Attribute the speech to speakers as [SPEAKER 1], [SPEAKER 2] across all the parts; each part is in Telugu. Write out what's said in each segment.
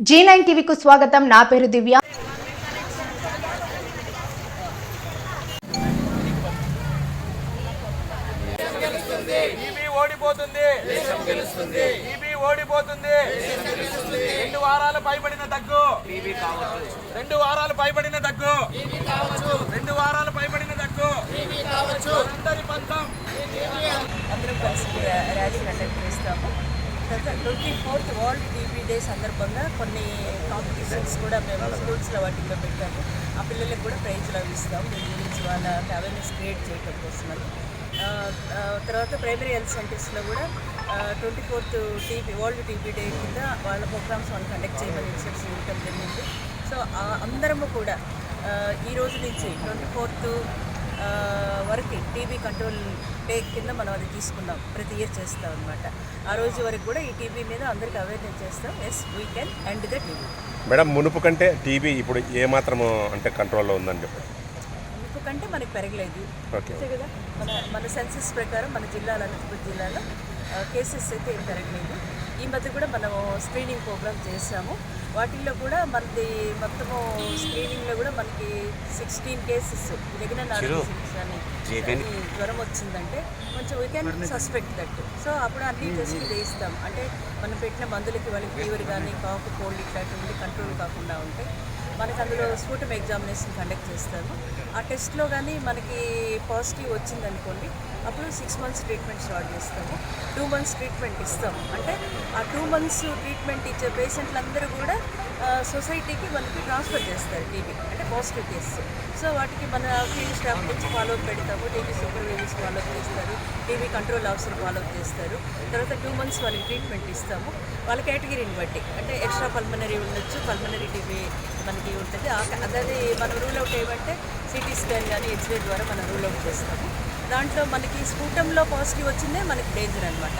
[SPEAKER 1] జీ నైన్ టీవీకు స్వాగతం. నా పేరు దివ్య.
[SPEAKER 2] ఈబీ ఓడిపోతుంది. ఈబీ ఓడిపోతుంది. రెండు వారాలు పైబడిన దగ్గు. రెండు వారాలు పైబడిన దగ్గు. రెండు వారాలు పైబడిన దగ్గు. అందరి పంతం.
[SPEAKER 3] అందరం కలిసి ర్యా- ర్యాలీ కండక్ట్ చేస్తాము. Twenty fourth world TV day సందర్భంగా కొన్ని కాంపిటీషన్స్ కూడా మేము స్కూల్స్లో వాటిల్లో పెట్టాము. ఆ పిల్లలకు కూడా ప్రైజ్లు అవి ఇస్తాం. దీని గురించి వాళ్ళ అవేర్నెస్ క్రియేట్ చేయడం కోసం తర్వాత ప్రైమరీ హెల్త్ సెంటర్స్లో కూడా twenty fourth TV world TV day కింద వాళ్ళ ప్రోగ్రామ్స్ వాళ్ళు కండక్ట్ చేయమని ఇన్స్ట్రక్షన్ ఇవ్వడం జరిగింది. సో అందరము కూడా ఈ రోజు నుంచి ట్వంటీ ఫోర్త్ వరకు టీబీ కంట్రోల్ డే కింద మనం అది తీసుకున్నాం. ప్రతి ఇయర్ చేస్తాం అనమాట ఆ రోజు వరకు కూడా ఈ టీబీ మీద అందరికి అవేర్నెస్ చేస్తాం. Yes we can end the TB
[SPEAKER 4] madam మునుపు కంటే టీబీ ఇప్పుడు ఏ మాత్రము అంటే కంట్రోల్లో ఉందని చెప్పండి.
[SPEAKER 3] ఎందుకంటే మనకి పెరగలేదు. కదా? మన మన సెన్సెస్ ప్రకారం మన జిల్లాలో అనంతపురం జిల్లాలో కేసెస్ అయితే ఏం పెరగలేదు. ఈ మధ్య కూడా మనం స్క్రీనింగ్ ప్రోగ్రామ్ చేసాము వాటిల్లో కూడా మనది మొత్తము స్క్రీనింగ్లో కూడా మనకి సిక్స్టీన్ కేసెస్ దగ్గర అని జ్వరం వచ్చిందంటే కొంచెం we can suspect that so అప్పుడు అన్ని టెస్టులు చేయిస్తాం. అంటే మనం పెట్టిన మందులకి వాళ్ళకి ఫీవర్ కానీ కాఫ్ కోల్డ్ ఇట్లాంటివి కంట్రోల్ కాకుండా ఉంటే మనకి అందులో స్ఫూటం ఎగ్జామినేషన్ కండక్ట్ చేస్తాము ఆ టెస్ట్లో కానీ మనకి పాజిటివ్ వచ్చిందనుకోండి అప్పుడు సిక్స్ మంత్స్ ట్రీట్మెంట్ స్టార్ట్ చేస్తాము. టూ మంత్స్ ట్రీట్మెంట్ ఇస్తాము. అంటే ఆ టూ మంత్స్ ట్రీట్మెంట్ ఇచ్చే పేషెంట్లందరూ కూడా సొసైటీకి మనకి ట్రాన్స్ఫర్ చేస్తారు టీబీ అంటే పాజిటివ్ కేసు సో వాటికి మన ఫీల్డ్ స్టాఫ్ నుంచి ఫాలో అప్ పెడతాము. టీబీ సూపర్వైజర్స్ ఫాలో అప్ చేస్తారు. TB control officer follow up చేస్తారు. తర్వాత టూ మంత్స్ వాళ్ళకి ట్రీట్మెంట్ ఇస్తాము. వాళ్ళ కేటగిరీని బట్టి. అంటే ఎక్స్ట్రా పల్మనరీ ఉండొచ్చు పల్మనరీ టీబీ మనకి ఉంటుంది. అదే మనం రూల్ అవుట్ ఏమంటే సిటీ స్కాన్ కానీ ఎక్స్రే ద్వారా మనం రూల్ అవుట్ చేస్తాము. దాంట్లో మనకి స్ఫూటంలో పాజిటివ్ వచ్చిందే మనకి డేంజర్ అనమాట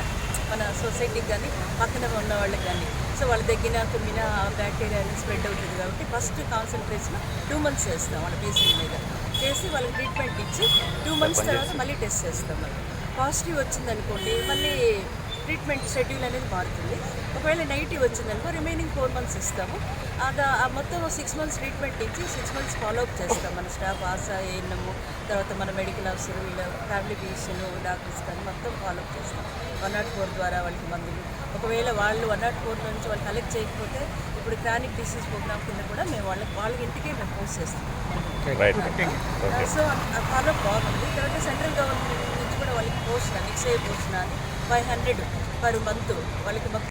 [SPEAKER 3] మన సొసైటీకి కానీ పక్కన ఉన్న వాళ్ళకి కానీ సో వాళ్ళ దగ్గర తుమ్మిన బ్యాక్టీరియా అనేది స్ప్రెడ్ అవుతుంది కాబట్టి ఫస్ట్ కాన్సన్ట్రేషన్ టూ మంత్స్ చేస్తాం వాళ్ళ పేషెంట్ మీద. చేసి వాళ్ళకి ట్రీట్మెంట్ ఇచ్చి టూ మంత్స్ తర్వాత మళ్ళీ టెస్ట్ చేస్తాం మనం. పాజిటివ్ వచ్చిందనుకోండి మళ్ళీ ట్రీట్మెంట్ షెడ్యూల్ అనేది మారుతుంది. ఒకవేళ నెగిటివ్ వచ్చిందనుకో రిమైనింగ్ ఫోర్ మంత్స్ ఇస్తాము. అది ఆ మొత్తం సిక్స్ మంత్స్ ట్రీట్మెంట్ ఇచ్చి సిక్స్ మంత్స్ ఫాలోఅప్ చేస్తాం మన స్టాఫ్ ఆశా ఏఎన్ఎము తర్వాత మన మెడికల్ ఆఫీసర్ వీళ్ళ ఫ్యామిలీ ఫిజిషియన్ డాక్టర్స్ కానీ మొత్తం ఫాలోఅప్ చేస్తాం. వన్ నాట్ ఫోర్ ద్వారా వాళ్ళకి మందులు ఒకవేళ వాళ్ళు వన్ నాట్ ఫోర్ నుంచి వాళ్ళు కలెక్ట్ చేయకపోతే ఇప్పుడు క్రానిక్ డిసీజ్ ప్రోగ్రామ్ కింద కూడా మేము వాళ్ళకి వాళ్ళ ఇంటికే మేము పోస్ట్ చేస్తాం.
[SPEAKER 4] రైట్ ఓకే
[SPEAKER 3] సో ఫాలో బాగుంది. తర్వాత సెంట్రల్ గవర్నమెంట్ నుంచి కూడా వాళ్ళకి post Nikshay post five hundred per month వాళ్ళకి మొత్తం